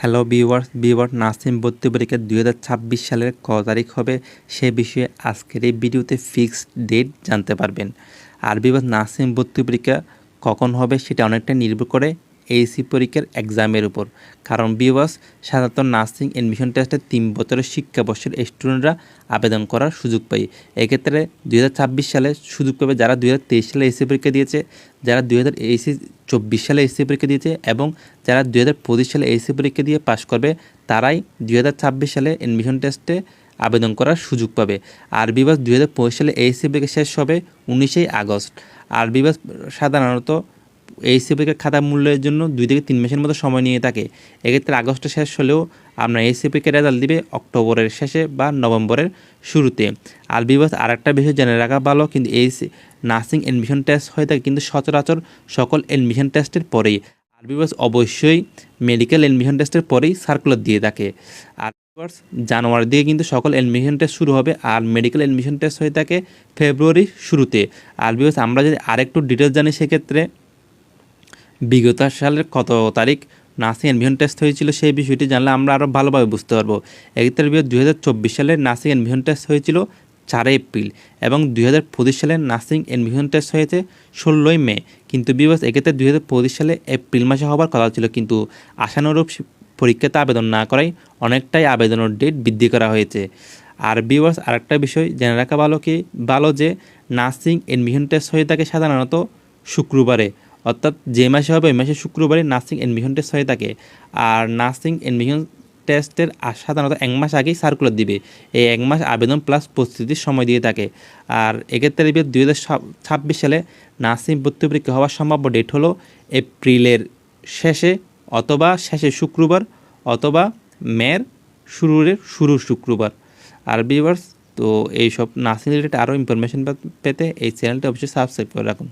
Hello বিওয়ার্স beware Nasim ভর্তি পরীক্ষা দুই হাজার ছাব্বিশ সালের ক তারিখ হবে সে বিষয়ে আজকের এই ভিডিওতে ফিক্সড ডেট জানতে পারবেন। আর বিওয়ার্স নাসিম ভর্তি পরীক্ষা কখন হবে সেটা অনেকটা নির্ভর করে এইসি পরীক্ষার এক্সামের উপর। কারণ বিওয়াস সাধারণত নার্সিং এডমিশন টেস্টে তিন বছরের শিক্ষাবর্ষের স্টুডেন্টরা আবেদন করার সুযোগ পায়। এক্ষেত্রে দুই হাজার ছাব্বিশ সালে সুযোগ পাবে যারা দুই হাজার তেইশ সালে এসি পরীক্ষা দিয়েছে, যারা দুই হাজার এসি চব্বিশ সালে এসি পরীক্ষা দিয়েছে এবং যারা দুই হাজার পঁচিশ সালে এসি পরীক্ষা দিয়ে পাশ করবে, তারাই দুই হাজার ছাব্বিশ সালে এডমিশন টেস্টে আবেদন করার সুযোগ পাবে। আর বিভাগ দুই সালে এসি পরীক্ষা শেষ হবে উনিশে আগস্ট। আর বিভাগ সাধারণত এই সিপিকে খাতা মূল্যের জন্য দুই থেকে তিন মাসের মতো সময় নিয়ে থাকে। এক্ষেত্রে আগস্টে শেষ হলেও আপনার এই সিপিকে রেজাল্ট দিবে অক্টোবরের শেষে বা নভেম্বরের শুরুতে। আর বিবাস আরেকটা বিষয় জেনে রাখা ভালো, কিন্তু এই নার্সিং এডমিশন টেস্ট হয়ে থাকে কিন্তু সচরাচর সকল এডমিশন টেস্টের পরেই। আর বিবাস অবশ্যই মেডিকেল এডমিশন টেস্টের পরেই সার্কুলার দিয়ে থাকে। আর জানুয়ারি দিকে কিন্তু সকল এডমিশন টেস্ট শুরু হবে, আর মেডিকেল এডমিশন টেস্ট হয়ে থাকে ফেব্রুয়ারির শুরুতে। আর বিবাস আমরা যদি আরেকটু ডিটেলস জানি সেক্ষেত্রে বিগত সালের কত তারিখ? নার্সিং অ্যাডমিশন টেস্ট হয়েছিল সেই বিষয়টি জানলে আমরা আরও ভালোভাবে বুঝতে পারব। এক্ষেত্রে বিগত দুই হাজার চব্বিশ সালে নার্সিং অ্যাডমিশন টেস্ট হয়েছিল চারই এপ্রিল এবং দুই হাজার পঁচিশ সালে নার্সিং অ্যাডমিশন টেস্ট হয়েছে ষোলোই মে। কিন্তু বিবাস এক্ষেত্রে দুই হাজার পঁচিশ সালে এপ্রিল মাসে হবার কথা ছিল। কিন্তু আশানুরূপ পরীক্ষাতে আবেদন না করাই অনেকটাই আবেদনের ডেট বৃদ্ধি করা হয়েছে। আর বিওয়ার্স আরেকটা বিষয় জেনে রাখা ভালো কি, ভালো যে নার্সিং অ্যাডমিশন টেস্ট হয়ে থাকে সাধারণত শুক্রবারে। অর্থাৎ যে মাসে হবে, ওই মাসে শুক্রবারে নার্সিং অ্যাডমিশন টেস্ট হয়ে থাকে। আর নার্সিং অ্যাডমিশন টেস্টের সাধারণত এক মাস আগেই সার্কুলার দিবে। এই এক মাস আবেদন প্লাস প্রস্তুতির সময় দিয়ে থাকে। আর এক্ষেত্রে দুই হাজার ছাব্বিশ সালে নার্সিং ভর্তি পরীক্ষা হওয়ার সম্ভাব্য ডেট হলো এপ্রিলের শেষে অথবা শেষে শুক্রবার অথবা মের শুরুর শুরু শুক্রবার। আর বিভার্স তো এইসব নার্সিং রিলেটেড আরও ইনফরমেশন পেতে এই চ্যানেলটি অবশ্যই সাবস্ক্রাইব করে রাখুন।